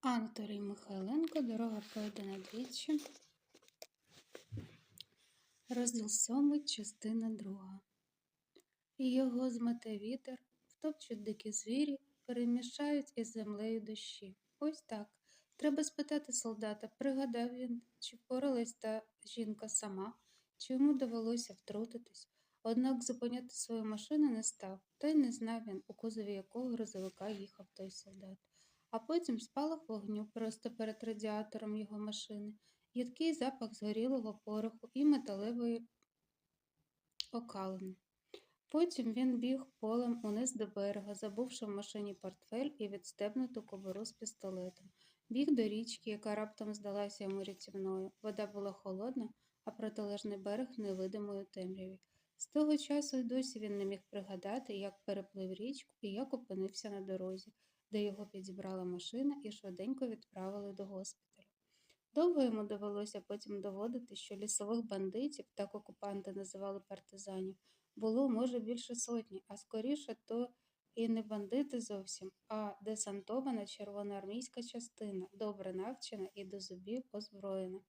Анатолій Михайленко, дорога пройдена двічі. Розділ сьомий, частина друга. І його змете вітер, втопчуть дикі звірі, перемішають із землею дощі. Ось так. Треба спитати солдата, пригадав він, чи впоралась та жінка сама, чи йому довелося втрутитись. Однак зупиняти свою машину не став, та й не знав він, у кузові якого грузовика їхав той солдат. А потім спалах вогню просто перед радіатором його машини, їдкий запах згорілого пороху і металевої окалини. Потім він біг полем униз до берега, забувши в машині портфель і відстебнуту кобуру з пістолетом. Біг до річки, яка раптом здалася йому рятівною. Вода була холодна, а протилежний берег невидимої темряві. З того часу й досі він не міг пригадати, як переплив річку і як опинився на дорозі, де його підібрала машина і швиденько відправили до госпіталю. Довго йому довелося потім доводити, що лісових бандитів, так окупанти називали партизанів, було, може, більше сотні, а скоріше то і не бандити зовсім, а десантована червоноармійська частина, добре навчена і до зубів озброєна.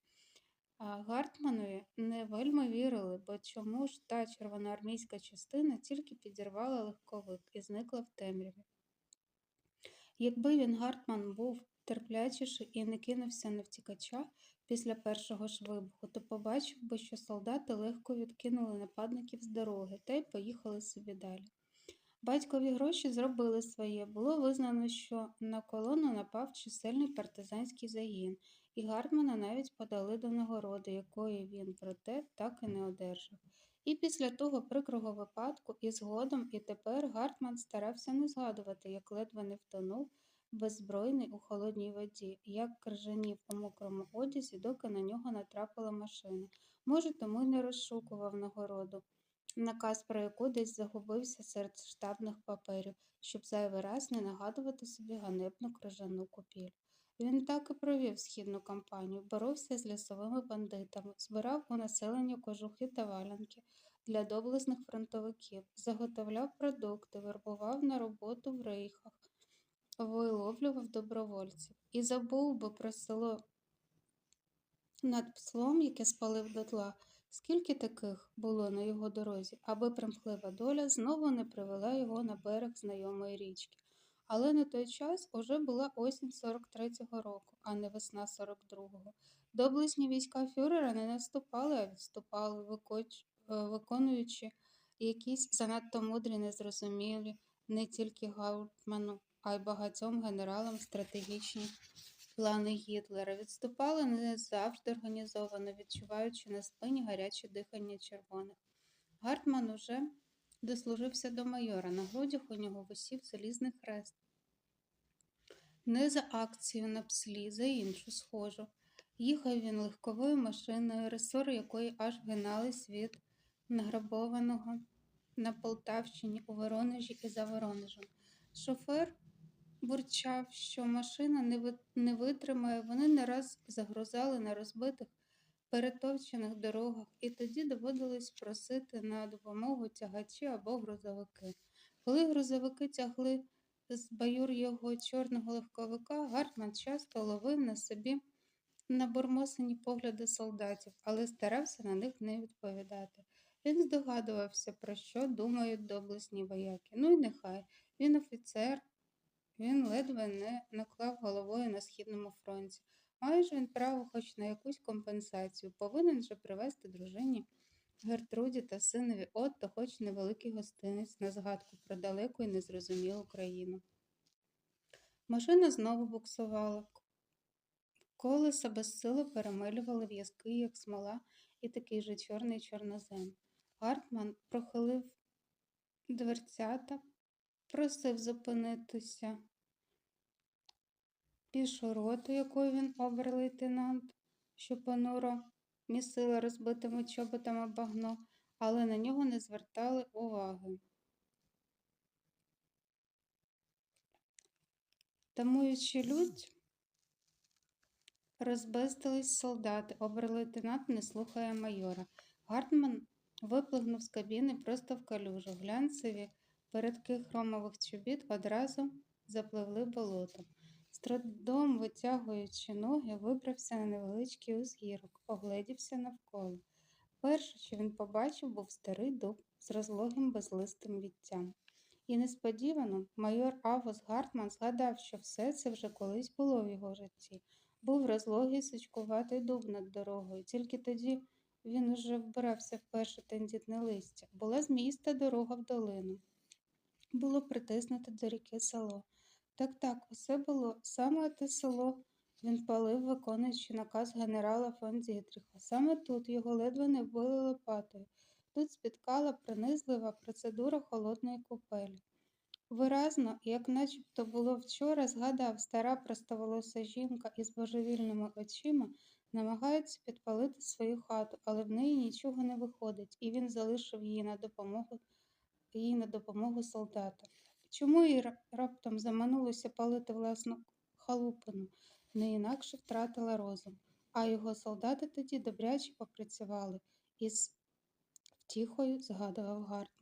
А Гартманові не вельми вірили, бо чому ж та червоноармійська частина тільки підірвала легковик і зникла в темряві. Якби він Гартман був терплячіший і не кинувся на втікача після першого ж вибуху, то побачив би, що солдати легко відкинули нападників з дороги та й поїхали собі далі. Батькові гроші зробили своє. Було визнано, що на колону напав чисельний партизанський загін, і Гартмана навіть подали до нагороди, якої він, проте, так і не одержав. І після того прикрого випадку, і згодом, і тепер Гартман старався не згадувати, як ледве не втонув, беззбройний у холодній воді, як крижанів у мокрому одязі, доки на нього натрапила машина. Може, тому й не розшукував нагороду, наказ про яку десь загубився серед штабних паперів, щоб зайвий раз не нагадувати собі ганебну крижану купіль. Він так і провів східну кампанію, боровся з лісовими бандитами, збирав у населення кожухи та валянки для доблесних фронтовиків, заготовляв продукти, вербував на роботу в рейхах, виловлював добровольців. І забув би про село над пслом, яке спалив дотла, скільки таких було на його дорозі, аби примхлива доля знову не привела його на берег знайомої річки. Але на той час уже була осінь 43-го року, а не весна 42-го. Доблесні війська фюрера не наступали, а відступали, е, виконуючи якісь занадто мудрі, незрозумілі не тільки Гаутману, а й багатьом генералам стратегічні плани Гітлера. Відступали не завжди організовано, відчуваючи на спині гаряче дихання червоних. Гартман уже дослужився до майора. На грудях у нього висів залізний хрест. Не за акцію на пслі, за іншу схожу. Їхав він легковою машиною, ресори якої аж гинались від награбованого на Полтавщині у Воронежі і за Воронежем. Шофер бурчав, що машина не витримає, вони не раз загрузали на розбитих перетовчених дорогах, і тоді доводилось просити на допомогу тягачі або грузовики. Коли грузовики тягли з баюр його чорного легковика, Гартман часто ловив на собі набурмосені погляди солдатів, але старався на них не відповідати. Він здогадувався, про що думають доблесні вояки. Ну і нехай він офіцер, він ледве не наклав головою на східному фронті. Має ж він право хоч на якусь компенсацію, повинен же привезти дружині Гертруді та синові Отто хоч невеликий гостинець на згадку про далеку і незрозумілу країну. Машина знову буксувала. Колеса безсило перемилювали в'язки, як смола, і такий же чорний чорнозем. Гартман прохилив дверцята, просив зупинитися пішу роту, якою він обер-лейтенант, що понуро місила розбитими чоботами багно, але на нього не звертали уваги. Тамуючи лють, розбестились солдати. Обер-лейтенант не слухає майора. Гартман виплигнув з кабіни просто в калюжу. Глянцеві передки хромових чобіт одразу запливли болотом. З трудом витягуючи ноги, вибрався на невеличкий узгірок, огледівся навколо. Перше, що він побачив, був старий дуб з розлогим безлистим віттям. І несподівано майор Август Гартман згадав, що все це вже колись було в його житті. Був розлогий сучкуватий дуб над дорогою. Тільки тоді він уже вбирався в перше тендітне листя. Була зміїста дорога в долину. Було притиснуте до ріки село. Так, так, усе було саме те село. Він палив, виконуючи наказ генерала фон Дітріха. Саме тут його ледве не вбили лопатою. Тут спіткала принизлива процедура холодної купелі. Виразно, як начебто було вчора, згадав стара простоволоса жінка із божевільними очима, намагається підпалити свою хату, але в неї нічого не виходить, і він залишив її на допомогу, їй на допомогу солдата. Чому їй раптом заманулося палити власну халупину? Не інакше втратила розум, а його солдати тоді добряче попрацювали, із втіхою згадував Гартман.